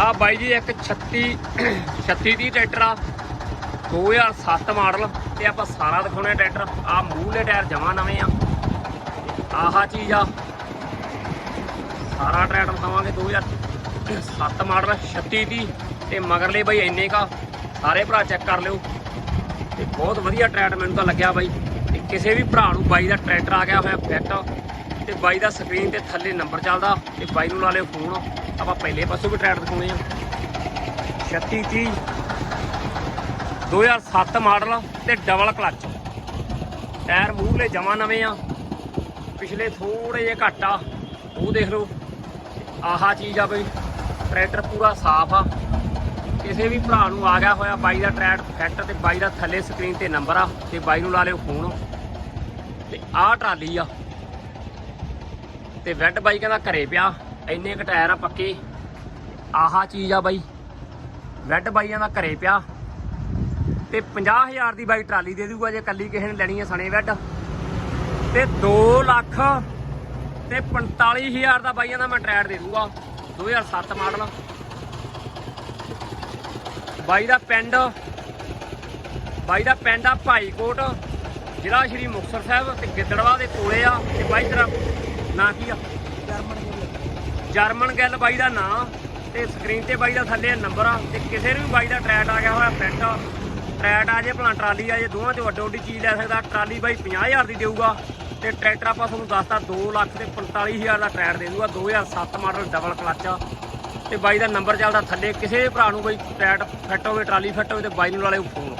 ਆ ਬਾਈ ਜੀ, ਇੱਕ 36 36 ਦੀ ਟਰੈਕਟਰ ਆ। 2007 ਮਾਡਲ ਤੇ ਆਪਾਂ ਸਾਰਾ ਦਿਖਾਉਣੇ ਆ ਟਰੈਕਟਰ। ਆ ਮੂਹਲੇ ਟਾਇਰ ਜਮਾ ਨਵੇਂ ਆ। ਆਹਾ ਚੀਜ਼ ਆ। ਸਾਰਾ ਟਰੈਕਟਰ ਦਿਖਾਵਾਂਗੇ 2007 ਮਾਡਲ 36 ਦੀ ਤੇ ਮਗਰਲੇ ਬਾਈ ਇੰਨੇ ਕਾ। ਸਾਰੇ ਭਰਾ ਚੈੱਕ ਕਰ ਲਿਓ। ਤੇ ਬਹੁਤ ਵਧੀਆ ਟਰੈਕਟਰ ਮੈਨੂੰ ਤਾਂ ਲੱਗਿਆ ਬਾਈ। ਤੇ ਕਿਸੇ ਵੀ ਭਰਾ ਨੂੰ ਬਾਈ ਦਾ ਟਰੈਕਟਰ ਆ ਗਿਆ ਹੋਇਆ ਫਿੱਟ। ਤੇ ਬਾਈ ਦਾ ਸਕਰੀਨ ਤੇ ਥੱਲੇ ਨੰਬਰ ਚੱਲਦਾ ਤੇ ਬਾਈ ਨੂੰ ਲਾ ਲਿਓ ਫੋਨ। ਆਪਾਂ ਪਹਿਲੇ ਪਾਸੋਂ ਵੀ ਟਰੈਕਟਰ ਦਿਖਾਉਣੇ ਆ 36 30 2007 ਮਾਡਲ ਤੇ ਡਬਲ ਕਲਚ ਟਾਇਰ ਮੂਹਰੇ ਜਮਾ ਨਵੇਂ ਆ। ਪਿਛਲੇ ਥੋੜੇ ਜਿਹੇ ਘੱਟ ਆ। ਉਹ ਦੇਖ ਲਓ। ਆਹਾ ਚੀਜ਼ ਆ ਬਈ। ਟਰੈਕਟਰ ਪੂਰਾ ਸਾਫ਼ ਆ। ਕਿਸੇ ਵੀ ਭਰਾ ਨੂੰ ਆ ਗਿਆ ਹੋਇਆ ਬਾਈ ਦਾ ਟਰੈਕਟਰ ਫਿੱਟ ਤੇ ਬਾਈ ਦਾ ਥੱਲੇ ਸਕਰੀਨ ਤੇ ਨੰਬਰ ਆ ਤੇ ਬਾਈ ਨੂੰ ਲਾ ਲਿਓ ਫੋਨ। ਤੇ ਆਹ ਟਰਾਲੀ ਆ। ਤੇ ਵੈਡ ਬਾਈ ਕਹਿੰਦਾ ਘਰੇ ਪਿਆ। ਇੰਨੇ ਕ ਟਾਇਰ ਆ ਪੱਕੇ। ਆਹਾ ਚੀਜ਼ ਆ ਬਾਈ। ਵੈਡ ਬਾਈਆਂ ਦਾ ਘਰੇ ਪਿਆ। ਤੇ 50000 ਦੀ ਬਾਈ ਟਰਾਲੀ ਦੇ ਦੂਗਾ ਜੇ ਕੱਲੀ ਕਿਸੇ ਨੇ ਲੈਣੀ ਹੈ ਸਣੇ ਵੈਡ ਤੇ 2 ਲੱਖ ਤੇ 45000 ਦਾ ਬਾਈਆਂ ਦਾ ਮੈਂ ਟਰੈਡ ਦੇ ਦੂਗਾ। 2007 ਮਾਡਲ। ਬਾਈ ਦਾ ਪਿੰਡ, ਬਾਈ ਦਾ ਪਿੰਡ ਆ ਭਾਈਕੋਟ, ਜ਼ਿਲ੍ਹਾ ਸ਼੍ਰੀ ਮੁਕਤਸਰ ਸਾਹਿਬ ਤੇ ਗਿੱਦੜਵਾ ਦੇ ਕੋਲੇ ਆ। ਤੇ ਬਾਈ ਤੇਰਾ ਨਾਂ ਕੀ ਆ? ਜਰਮਨ ਗੱਲ ਬਾਈ ਦਾ ਨਾਂ ਤੇ ਸਕਰੀਨ ਤੇ ਬਾਈ ਦਾ ਥੱਲੇ ਨੰਬਰ ਆ ਤੇ ਕਿਸੇ ਨੂੰ ਵੀ ਬਾਈ ਦਾ ਟਰੈਟ ਆ ਗਿਆ ਹੋਇਆ ਫਿੱਟ ਟਰੈਟ ਆ ਜੇ ਭਲਾ ਟਰਾਲੀ ਆ ਜੇ ਦੋਵਾਂ ਚੋਂ ਵੱਡੋ ਵੱਡੀ ਚੀਜ਼ ਲੈ ਸਕਦਾ, ਟਰਾਲੀ ਬਾਈ 50000 ਦੀ ਦੇਊਗਾ ਤੇ ਟਰੈਕਟਰ ਆਪਾਂ ਤੁਹਾਨੂੰ ਦੱਸਤਾ 2 ਲੱਖ ਤੇ 45000 ਦਾ ਟਰੈਟ ਦੇ ਦੂਗਾ 2007 ਮਾਡਲ ਡਬਲ ਕਲਚ ਆ। ਤੇ ਬਾਈ ਦਾ ਨੰਬਰ ਚੱਲਦਾ ਥੱਲੇ, ਕਿਸੇ ਭਰਾ ਨੂੰ ਕੋਈ ਟਰੈਟ ਫਿੱਟ ਹੋਵੇ, ਟਰਾਲੀ ਫਿੱਟ ਹੋਵੇ ਤੇ ਬਾਈ ਨੂੰ ਲਾ ਲਿਓ। ਫੋਨ